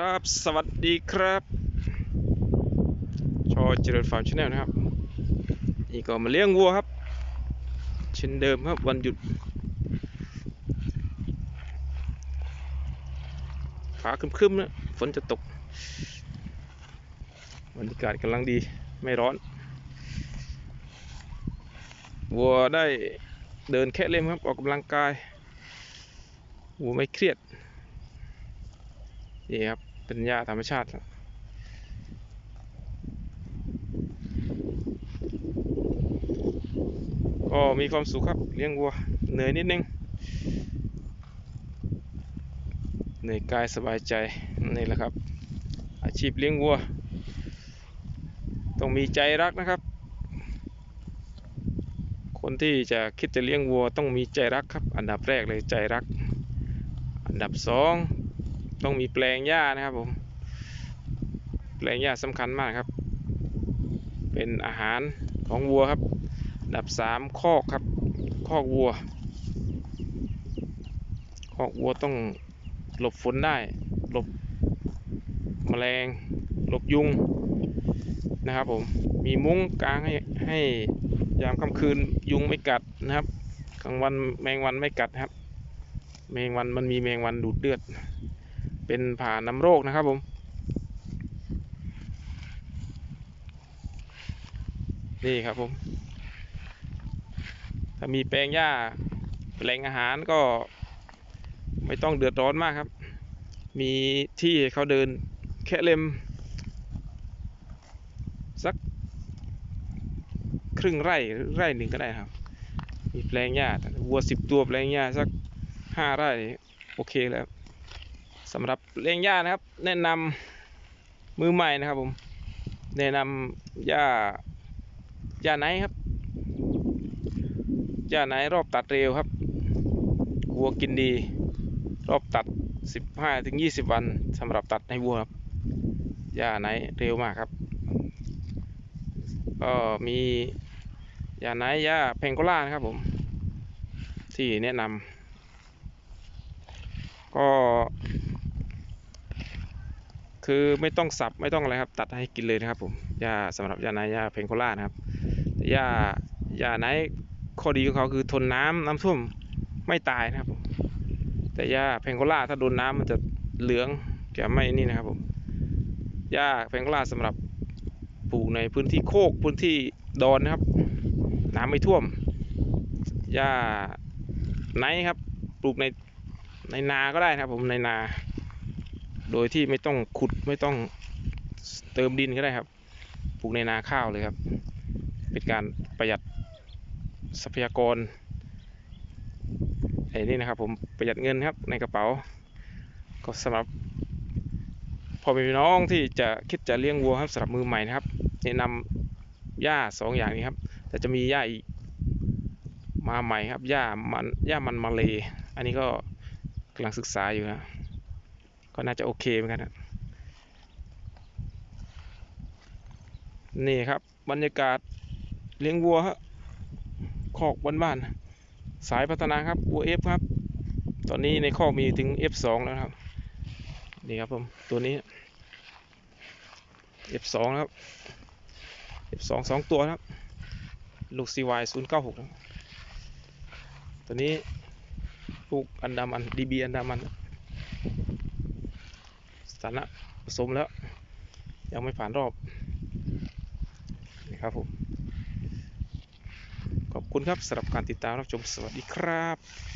ครับ สวัสดีครับ ชอเจริญฟาร์มชาแนลนะครับ นี่ก็มาเลี้ยงวัวครับ เช่นเดิมครับวันหยุด ฟ้าครึมๆนะฝนจะตกบรรยากาศกำลังดีไม่ร้อน วัวได้เดินแค่เล่มครับออกกำลังกายวัวไม่เครียด นี่ครับ เป็นหญ้าธรรมชาติ ก็มีความสุขครับ เลี้ยงวัว เหนื่อยนิดนึง เหนื่อยกายสบายใจ นี่แหละครับ อาชีพเลี้ยงวัว ต้องมีใจรักนะครับ คนที่จะคิดจะเลี้ยงวัวต้องมีใจรักครับ อันดับแรกเลยใจรัก อันดับสอง ต้องมีแปลงหญ้านะครับผม แปลงหญ้าสำคัญมากครับ เป็นอาหารของวัวครับ ดับสามคอกครับ คอกวัว คอกวัวต้องหลบฝนได้ หลบแมลง หลบยุงนะครับผม มีมุ้งกลางให้ให้ยามค่ำคืนยุงไม่กัดนะครับกลางวันแมงวันไม่กัดครับ แมงวันมันมีแมงวันดูดเลือด เป็นผ่าน้ำโรคนะครับผมนี่ครับผมถ้ามีแปลงหญ้าแปลงอาหารก็ไม่ต้องเดือดร้อนมากครับ มีที่เขาเดินแค่เล็ม สักครึ่งไร่ไร่หนึ่งก็ได้ครับ มีแปลงหญ้าวัวสิบตัวแปลงหญ้าสักห้าไร่ โอเคแล้ว สำหรับเลี้ยงหญ้านะครับ แนะนำมือใหม่นะครับผมแนะนำหญ้าหญ้าไหนครับหญ้าไหนรอบตัดเร็วครับวัวกินดี รอบตัด 15ถึง20 วันสำหรับตัดให้วัวครับหญ้าไหนเร็วมากครับ ก็มีหญ้าไหนหญ้าเพงโกล่านะครับผมที่แนะนำก็ คือไม่ต้องสับไม่ต้องอะไรครับ ตัดให้กินเลยนะครับผมหญ้าสำหรับหญ้าไนหญ้าเพงโคล่านะครับแต่หญ้าหญ้าไนข้อดีของเขาคือทนน้ำน้ำท่วมไม่ตายนะครับผมแต่หญ้าเพงโคล่าถ้าโดนน้ำมันจะเหลืองจะไม่นี่นะครับผมหญ้าเพงโคล่าสำหรับปลูกในพื้นที่โคกพื้นที่ดอนนะครับ น้ำไม่ท่วมหญ้าไนครับปลูกในในนาก็ได้นะครับผมในนา โดยที่ไม่ต้องขุดไม่ต้องเติมดินก็ได้ครับ ปลูกในนาข้าวเลยครับ เป็นการประหยัดทรัพยากรไอ้นี่นะครับ ผมประหยัดเงินครับในกระเป๋า ก็สำหรับพ่อแม่พี่น้องที่จะคิดจะเลี้ยงวัวครับสำหรับมือใหม่นะครับแนะนำหญ้าสองอย่างนี้ครับ แต่จะมีหญ้าอีกมาใหม่ครับหญ้ามันหญ้ามันมาเลยอันนี้ก็กำลังศึกษาอยู่นะ ก็น่าจะโอเคเหมือนกันนะนี่ครับบรรยากาศเลี้ยงวัวฮะคอกบ้านๆสายพัฒนาครับวัวเอฟครับ ตอนนี้ในคอกมีถึง F2 แล้วครับ นี่ครับผม ตัวนี้ F2 นะครับ F2 สองตัวครับ ลูก CY 096นะตัวนี้ลูกอันดามัน DB อันดามัน สถานะผสมแล้ว ยังไม่ผ่านรอบนี่ครับผมขอบคุณครับสำหรับการติดตามรับชมสวัสดีครับ